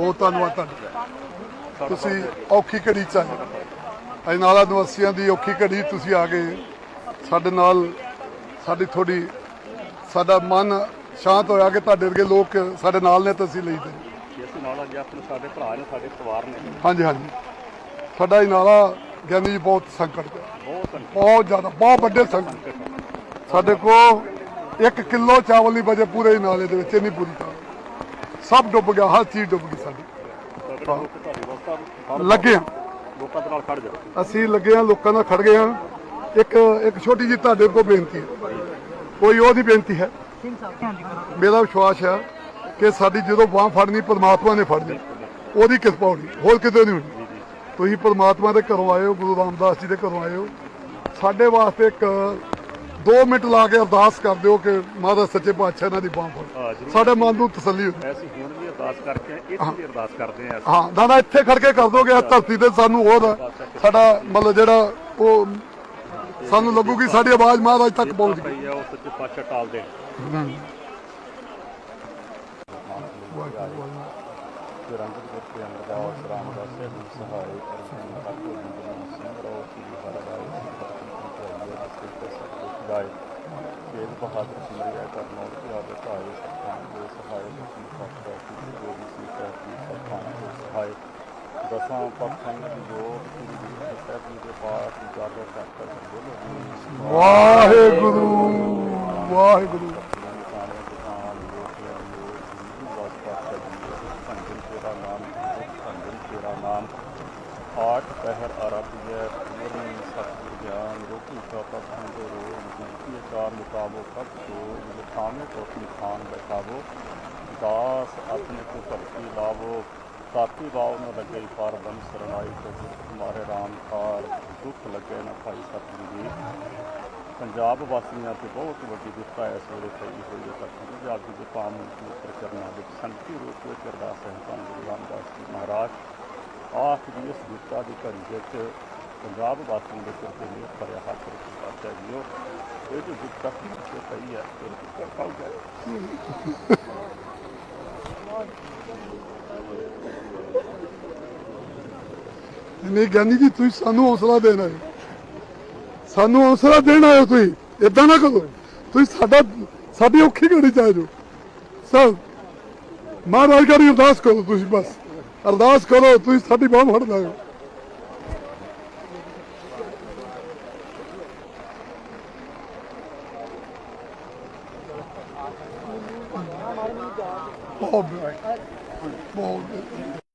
ਬਹੁਤ ਧੰਨਵਾਦ ਤੁਹਾਡਾ। ਤੁਸੀਂ ਔਖੀ ਘੜੀ ਚ ਆਏ। ਅਜਨਾਲਾ ਨਿਵਾਸੀਆਂ ਦੀ ਔਖੀ ਘੜੀ ਤੁਸੀਂ ਆ ਗਏ। ਸਾਡੇ ਨਾਲ ਸਾਡੀ ਥੋੜੀ ਸਾਡਾ ਮਨ ਸ਼ਾਂਤ ਹੋਇਆ ਕਿ ਤੁਹਾਡੇ ਵਰਗੇ ਲੋਕ ਸਾਡੇ ਨਾਲ ਨੇ ਤਾਂ ਅਸੀਂ ਲਈ ਤੇ। ਇਸ ਨਾਲ ਅੱਜ ਆਪਣੇ ਸਾਡੇ ਭਰਾ ਨੇ ਸਾਡੇ ਪਰਿਵਾਰ ਨੇ। ਹਾਂਜੀ ਹਾਂਜੀ। ਸਾਡਾ ਅਜਨਾਲਾ ਗਿਆਨੀ ਜੀ ਬਹੁਤ ਸੰਕਟ। ਬਹੁਤ ਬਹੁਤ ਜ਼ਿਆਦਾ ਬਹੁਤ ਵੱਡੇ ਸੰਕਟ। ਸਾਡੇ ਕੋਲ 1 ਕਿਲੋ ਚਾਵਲ ਨਹੀਂ ਬਚੇ ਪੂਰੇ ਨਾਲੇ ਦੇ ਵਿੱਚ ਇੰਨੀ ਪੂਰੀ ਸਭ ਡੁੱਬ ਗਿਆ ਹਰ ਚੀਜ਼ ਡੁੱਬ ਗਈ ਸਾਡੀ। ਲੱਗੇ ਹਾਂ ਲੋਕਾਂ ਦੇ ਨਾਲ ਖੜ ਜਾਓ। ਅਸੀਂ ਲੱਗੇ ਹਾਂ ਲੋਕਾਂ ਨਾਲ ਖੜ ਗਏ ਹਾਂ ਇੱਕ ਇੱਕ ਛੋਟੀ ਜਿਹੀ ਤੁਹਾਡੇ ਕੋਲ ਬੇਨਤੀ ਹੈ ਕੋਈ ਉਹਦੀ ਬੇਨਤੀ ਹੈ? ਮੇਰਾ ਵਿਸ਼ਵਾਸ ਹੈ ਕਿ ਸਾਡੀ ਜਦੋਂ ਬਾਹ ਫੜਨੀ ਪਰਮਾਤਮਾ ਨੇ ਫੜਨੀ। ਉਹਦੀ ਕਿਰਪਾ ਹੋਣੀ ਹੋਰ ਕਿਤੇ ਨਹੀਂ ਹੋਣੀ। ਤੁਸੀਂ ਪਰਮਾਤਮਾ ਦੇ ਘਰੋਂ ਆਏ ਹੋ ਗੁਰੂ ਰਾਮਦਾਸ ਜੀ ਦੇ ਘਰੋਂ ਆਏ ਹੋ। ਸਾਡੇ ਵਾਸਤੇ ਇੱਕ 2 ਮਿੰਟ ਲਾ ਕੇ ਅਰਦਾਸ ਕਰ ਦਿਓ ਕਿ ਮਹਾਰਾਜ ਸੱਚੇ ਪਾਤਸ਼ਾਹ ਇਹਨਾਂ ਦੀ ਬਾਹ ਫੜ। ਸਾਡੇ ਮਨ ਨੂੰ ਤਸੱਲੀ ਹੋ ਅਸੀਂ ਹੁਣ ਵੀ ਅਰਦਾਸ ਕਰਕੇ ਇੱਥੇ ਵੀ ਅਰਦਾਸ ਕਰਦੇ ਆ ਹਾਂ ਦਾਦਾ ਇੱਥੇ ਖੜ ਕੇ ਕਰ ਦੋਗੇ ਧਰਤੀ ਤੇ ਸਾਨੂੰ ਹੋਰ ਸਾਡਾ ਮਤਲਬ ਜਿਹੜਾ ਉਹ ਸਾਨੂੰ ਲੱਗੂਗੀ ਸਾਡੀ ਆਵਾਜ਼ ਮਹਾਰਾਜ ਤੱਕ ਪਹੁੰਚ ਗਈ ਉਹ ਸੱਚੇ ਪਾਤਸ਼ਾਹ ਟਾਲ ਦੇ ਅਰਜਨ ਤੱਕ ਗਾਇ ਤੇਜ ਬਹਾਦਰ ਸਿਮਰਿਆ ਕਰਨੋ ਕਿ ਆਦੇ ਭਾਏ ਸਤਾਨ ਦੇ ਸਹਾਇ ਦੀ ਫਤਵਾ ਕੀ ਜੋ ਵੀ ਸੀ ਕਰਤੀ ਸਤਾਨ ਦੇ ਸਹਾਇ ਦਸਾਂ ਪੱਖਾਂ ਦੀ ਜੋਤ ਕੀ ਸਾਹਿਬ ਜੀ ਦੇ ਪਾਸ ਜਾਗਰ ਕਰ ਬੋਲੋ ਵਾਹਿਗੁਰੂ ਵਾਹਿਗੁਰੂ। ਆਠ ਪਹਿਰ ਆਰਬੀਏ ਪੂਰਨ ਸਤਿ ਗਿਆਨ ਰੋਕੀ ਚਾਤਾ ਸੰਦੋ ਰੋ ਮੁਕਤੀ ਚਾਰ ਮੁਕਾਬੋ ਕਬ ਸੋ ਲਿਖਾਵੇਂ ਕੋ ਖਾਨ ਬੈਠਾਵੋ ਦਾਸ ਆਪਣੇ ਕੋ ਭਗਤੀ ਲਾਵੋ ਸਾਥੀ ਬਾਉ ਨ ਲੱਗੇ ਪਾਰ ਬਨ ਸਰਣਾਈ ਕੋ ਤੁਮਾਰੇ ਰਾਮ ਕਾਰ ਦੁੱਖ ਲੱਗੇ ਨ ਭਾਈ ਸਤਿ ਜੀ ਪੰਜਾਬ ਵਾਸੀਆਂ ਤੇ ਬਹੁਤ ਵੱਡੀ ਵਿਪਤਾ ਇਸ ਵੇਲੇ ਪਈ ਹੋਈ ਹੈ ਤਾਂ ਪੰਜਾਬ ਦੇ ਕਾਮ ਪਵਿੱਤਰ ਕਰਨਾ ਵਿੱਚ ਸੰਤੀ ਰੂਪ ਵਿੱਚ ਅਰਦਾਸ ਹੈ ਧੰਨ ਗੁਰੂ ਰਾਮਦਾਸ ਜੀ ਮਹਾਰਾਜ ਆਖ ਦੀ ਇਸ ਵਿਪਤਾ ਦੀ ਘੜੀ ਵਿੱਚ ਪੰਜਾਬ ਵਾਸੀਆਂ ਦੇ ਸਿਰ ਤੇ ਮੇਰ ਭਰਿਆ ਹੱਥ ਰੱਖ ਪਾਤਸ਼ਾਹ ਇਹ ਜੋ ਵਿਪਤਾ ਸੀ ਪਈ ਹੈ ਇਹ ਕਿਰਪਾ ਕਰ ਨਹੀਂ ਗਿਆਨੀ ਜੀ, ਤੁਸੀਂ ਸਾਨੂੰ ਹੌਸਲਾ ਦੇਣਾ ਹੈ ਸਾਨੂੰ ਹੌਸਲਾ ਦੇਣ ਆਇਓ ਤੁਸੀਂ ਇਦਾਂ ਨਾ ਕਰੋ। ਤੁਸੀਂ ਸਾਡਾ, ਸਾਡੀ ਔਖੀ ਘੜੀ ਚ ਆ ਜਾਓ। ਸਰ, ਮਹਾਰਾਜ ਕਰੀ ਅਰਦਾਸ ਕਰੋ ਤੁਸੀਂ ਬਸ। ਅਰਦਾਸ ਕਰੋ ਤੁਸੀਂ ਸਾਡੀ ਬਾਹ ਫੜ ਲਾਓ ਬਹੁਤ ਬਹੁਤ